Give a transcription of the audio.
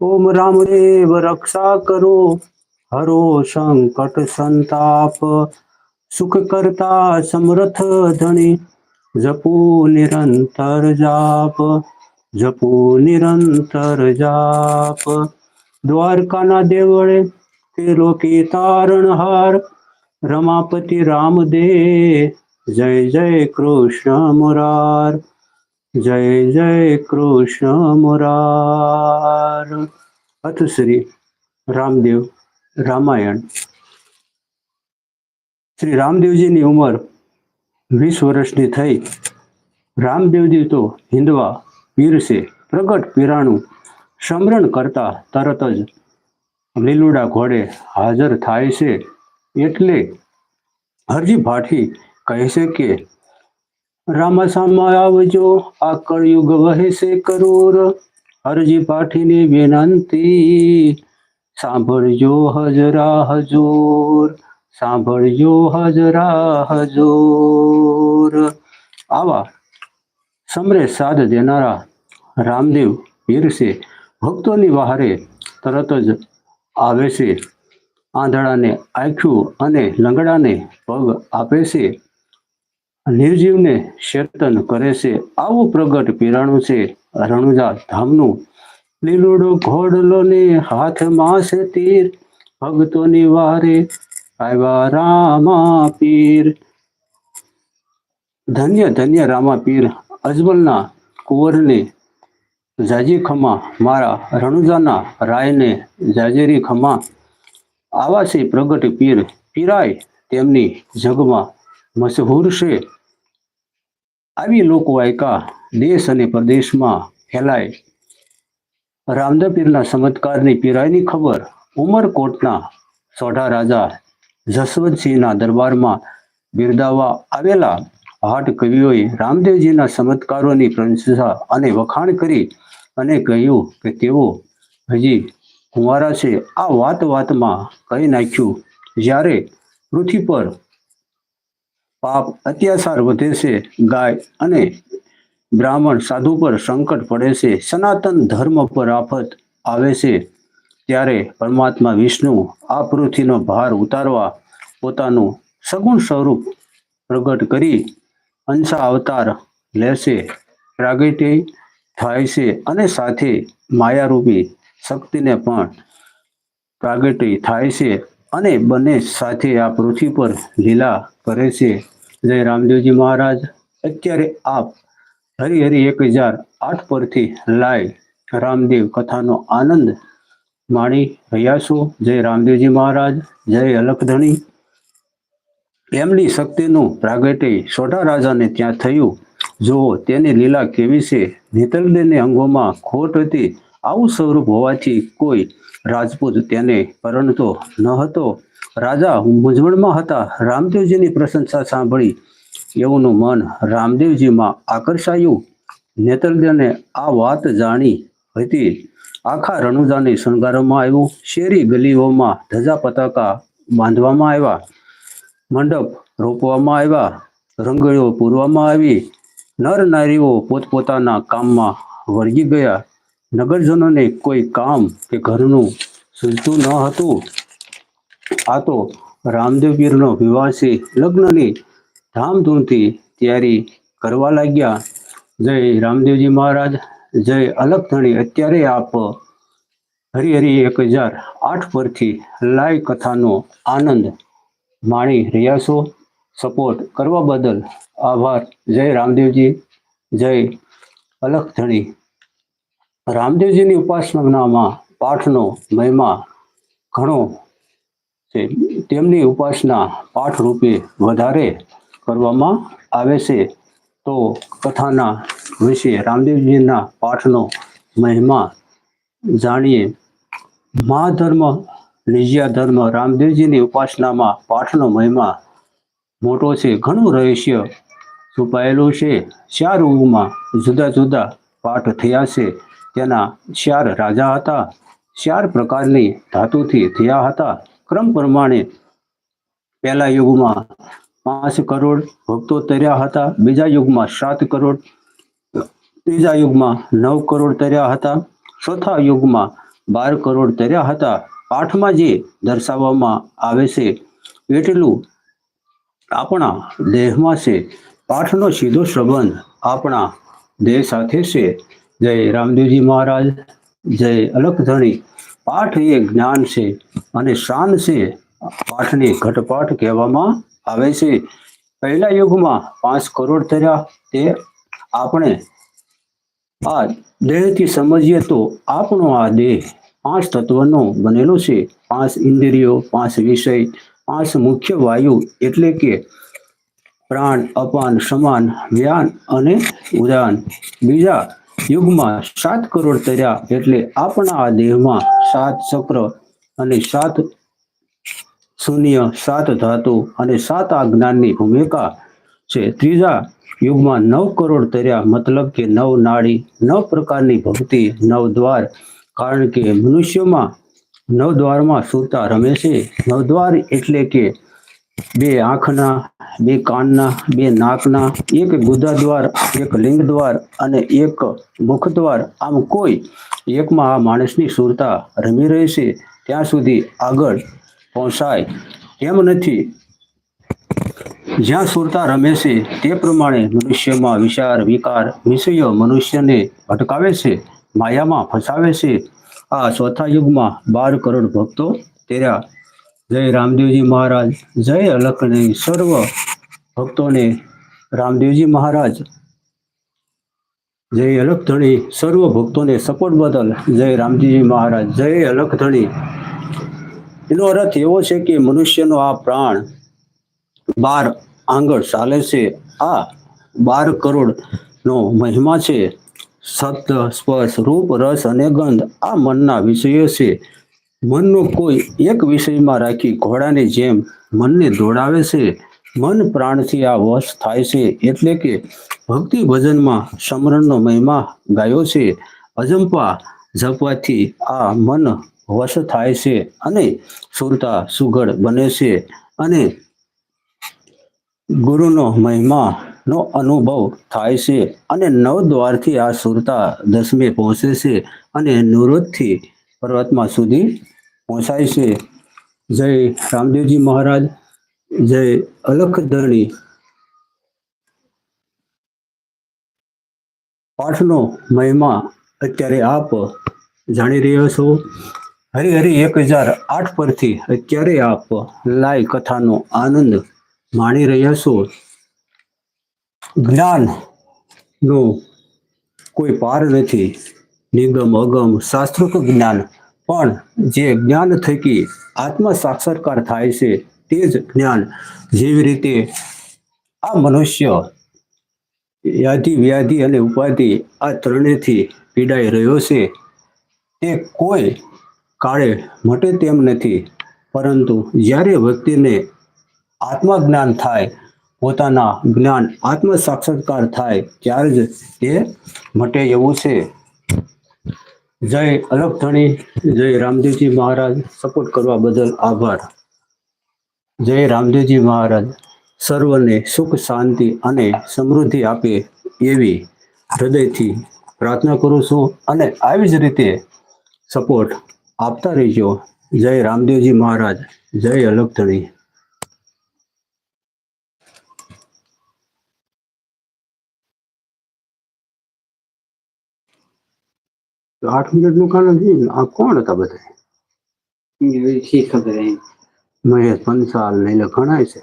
ઓમ રામદેવ રક્ષા કરો. હરો સંકટ સંતાપ, સુખ કરતા સમરથ ધણી. જપુ નિરંતર જાપ, જપુ નિરંતર જાપ. દ્વારકાના દેવળે પેલો કે તારણહાર રમાપતિ રામદે જય જય કૃષ્ણ મુરાર. જય જય કૃષ્ણ મુરાર. અથ શ્રી રામદેવ રામાયણ. શ્રી રામદેવજીની ઉંમર વીસ વર્ષની થઈ. રામદેવજી તો હિંદવા પીરસે, પ્રગટ પીરાણું સમરણ કરતા તરત જ લીલુડા ઘોડે હાજર થાય છે. એટલે હરજી ભાઠી કહે છે કે, રામા સામા આવજો, આ કળયુગ વહેશે કરોર. હરજી પાઠીની વિનંતી, સાંભળજો હજરા હજોર, સાંભળજો હજરા હજોર. આવા સમરે સાધ દેનારા રામદેવ પીરસે ભક્તોની વહારે તરત જ આવે છે. આંધળાને આંખ્યું અને લંગડાને પગ આપે છે. નિર્જીવને શેતન કરે છે. આવું પ્રગટ પીરાણું છે. રણુજા ધામનું લીલુડો ઘોડલો ને હાથમાં છે તીર, ભક્તોની વારે આવ્યા રામા પીર. ધન્ય ધન્ય રામા પીર, અજમલના કુંવરને જાજી ખમા, મારા રણુજાના રાયને જાજેરી ખમા. આવા છે પ્રગટ પીર, પીરાય તેમની જગમાં મશહૂર છે. આવી લોકવાયકા દેશ અને પ્રદેશમાં ફેલાય. રામદેવ પીરના ચમત્કારની પીરાયની ખબર ઉમરકોટના સોઢા રાજા જસવંતસિંહના દરબારમાં બિરદાવવા આવેલા હાટ કવિઓએ રામદેવજીના ચમત્કારોની પ્રશંસા અને વખાણ કરી અને કહ્યું કે તેઓ હજી કુંવારા છે. આ વાત વાતમાં કહી નાખ્યું, જ્યારે પૃથ્વી પર પાપ અત્યાચાર વધે છે, ગાય અને બ્રાહ્મણ સાધુ પર સંકટ પડે છે, સનાતન ધર્મ પર આફત આવે છે, ત્યારે પરમાત્મા વિષ્ણુ આ પૃથ્વીનો ભાર ઉતારવા પોતાનું સગુણ સ્વરૂપ પ્રગટ કરી અંશા અવતાર લેશે. પ્રાગટ્ય થાય છે અને સાથે માયારૂપી શક્તિને પણ પ્રાગટ્ય થાય છે અને બંને સાથે આ પૃથ્વી પર લીલા કરે છે. જય રામદેવજી મહારાજ. અત્યારે આપ હરિહરિ એક હજાર આઠ પરથી લાઈવ રામદેવ કથાનો આનંદ માણી રહ્યા છો. જય રામદેવજી મહારાજ, જય અલખધણી. એમની શક્તિનું પ્રાગટ્ય સોઢા રાજાને ત્યાં થયું. જો તેની લીલા કેવી છે. નીતલદેને અંગોમાં ખોટ હતી. આવું સ્વરૂપ હોવાથી કોઈ રાજપૂત તેને પરણતો ન હતો. રાજા મૂંઝવણમાં હતા. રામદેવજીની પ્રશંસા સાંભળી એઓનું મન રામદેવજીમાં આકર્ષાયું. નેતરદેને આ વાત જાણી હતી. આખા રણુજાને શણગારવામાં આવ્યું. શેરી ગલીઓમાં ધજા પતાકા બાંધવામાં આવ્યા. મંડપ રોપવામાં આવ્યા. રંગળીઓ પૂરવામાં આવી. નર નારીઓ પોતપોતાના કામમાં વળગી ગયા. નગરજનોને કોઈ કામ કે ઘરનું સૂઝતું ન હતું. આ તો રામદેવ પીરનો વિવાહ છે લગ્નની ધામધૂમથી તૈયારી કરવા લાગ્યા. જય રામદેવજી મહારાજ, જય અલગધણી અત્યારે આપ હરિહરિ એક હજાર આઠ પરથી લાઈવ કથાનો આનંદ માણી રહ્યા છો. સપોર્ટ કરવા બદલ આભાર. જય રામદેવજી, જય અલખધણી રામદેવજીની ઉપાસનામાં પાઠનો મહિમા ઘણો છે. તેમની ઉપાસના પાઠ રૂપે વધારે કરવામાં આવે છે. તો કથાના વિશે રામદેવજીના પાઠનો મહિમા જાણીએ. મહાધર્મ નિજ્યા ધર્મ, રામદેવજીની ઉપાસનામાં પાઠનો મહિમા મોટો છે. ઘણું રહસ્ય છુપાયેલું છે. ચાર યુગમાં જુદા જુદા પાઠ થયા છે. તેના ચાર રાજા હતા. ચાર પ્રકારની ધાતુથી થયા હતા. ક્રમ પ્રમાણે પહેલા યુગમાં પાંચ કરોડ ભક્તો તર્યા હતા. બીજા યુગમાં સાત કરોડ, ત્રીજા યુગમાં નવ કરોડ તર્યા હતા. ચોથા યુગમાં બાર કરોડ તર્યા હતા. પાઠમાં જે દર્શાવવામાં આવે છે, એટલું આપણા દેહમાં છે. પાઠનો સીધો સંબંધ આપણા દેહ સાથે છે. જય રામદેવજી મહારાજ, જય અલખધણી પાઠ એ જ્ઞાન છે અને શાન છે. પાઠને ઘટપાઠ કહેવામાં આવે છે. પહેલા યુગમાં પાંચ કરોડ તર્યા તે આપણે આ દેહથી સમજીએ તો આપણો આ દેહ પાંચ તત્વનો બનેલો છે. પાંચ ઇન્દ્રિયો, પાંચ વિષય, પાંચ મુખ્ય વાયુ એટલે કે પ્રાણ, અપાન, સમાન વ્યાન અને ઉદાન. બીજા યુગમાં સાત કરોડ તર્યા એટલે આપણા આ દેહમાં સાત ચક્ર અને સાત શૂન્ય સાત ધાતુ અને સાત આ જ્ઞાનની ભૂમિકા છે. ત્રીજા યુગમાં નવ કરોડ તર્યા, મતલબ કે નવ નાડી, નવ પ્રકારની ભક્તિ, નવ દ્વાર. કારણ કે મનુષ્યમાં નવ સુરતા રમે છે. નવ એટલે કે બે આંખના, બે કાનના, બે નાકના, એક ગુદા દ્વાર એક લિંગ દ્વાર અને એક મુખ દ્વાર આમ કોઈ એકમાં આ માણસની સુરતા રમી રહી છે. ત્યાં સુધી આગળ પહોંચાય. એમ નથી. જ્યાં સુરતા રમે છે, તે પ્રમાણે મનુષ્યમાં વિચાર, વિકાર વિષયો મનુષ્યને ભટકાવે છે, માયામાં ફસાવે છે. આ ચોથા યુગમાં બાર કરોડ ભક્તો તેર્યા જય રામદેવજી મહારાજ. જય અલખની સર્વ ભક્તોને. રામદેવજી મહારાજ. જય અલખધણી સર્વ ભક્તોને સપોર્ટ બદલ. જય રામદેવજી મહારાજ. જય અલખધણી. એનો અર્થ એવો છે કે મનુષ્યનો આ પ્રાણ બાર આંગળ ચાલે છે. આ બાર કરોડ નો મહિમા છે. શબ્દ, સ્પર્શ, રૂપ, રસ અને ગંધ આ મનના વિષયો છે. મનનો કોઈ એક વિષયમાં રાખી ઘોડાની જેમ મનને દોડાવે છે. મન પ્રાણથી આ વશ થાય છે એટલે કે ભક્તિ ભજનમાં સમરણનો મહિમા ગાયો છે. અજંપા જપવાથી આ મન વશ થાય છે અને સુરતા સુઘડ બને છે અને ગુરુનો મહિમા નો અનુભવ થાય છે અને નવ દ્વારથી આ સુરતા દસમે પહોંચે છે અને નિવૃત્તથી પર્વતમાં સુધી પહોંચાય છે. જય રામદેવજી મહારાજ, જય અલખધરણી. પાઠનો મહિમા અત્યારે આપ જાણી રહ્યા છો. હરિહરિ એક હજાર આઠ પરથી અત્યારે આપ લાઈ કથાનો આનંદ માણી રહ્યા છો. જ્ઞાન નો કોઈ પાર નથી. નિગમ, અગમ, શાસ્ત્રોક જ્ઞાન. પણ જે જ્ઞાન થકી આત્મ સાક્ષાત્કાર થાય છે તે જ જ્ઞાન. જેવી રીતે આ મનુષ્ય યાધિ, વ્યાધિ અને ઉપાધિ આ ત્રણેયથી પીડાઈ રહ્યો છે. તે કોઈ કાળે મટે તેમ નથી. પરંતુ જ્યારે વ્યક્તિને આત્મજ્ઞાન થાય, પોતાના જ્ઞાન આત્મ સાક્ષાત્કાર થાય, ત્યારે જ તે મટે એવું છે. જય અલગધણી જય રામદેવજી મહારાજ. સપોર્ટ કરવા બદલ આભાર. જય રામદેવજી મહારાજ. સર્વને સુખ, શાંતિ અને સમૃદ્ધિ આપે એવી હૃદયથી પ્રાર્થના કરું છું અને આવી જ રીતે સપોર્ટ આપતા રહીજો. જય રામદેવજી મહારાજ. જય અલગધણી આઠ મિનિટનું કારણ નથી? આ કોણ હતા બધા ખબર મહેશ પંચાલ ને ઘણા છે.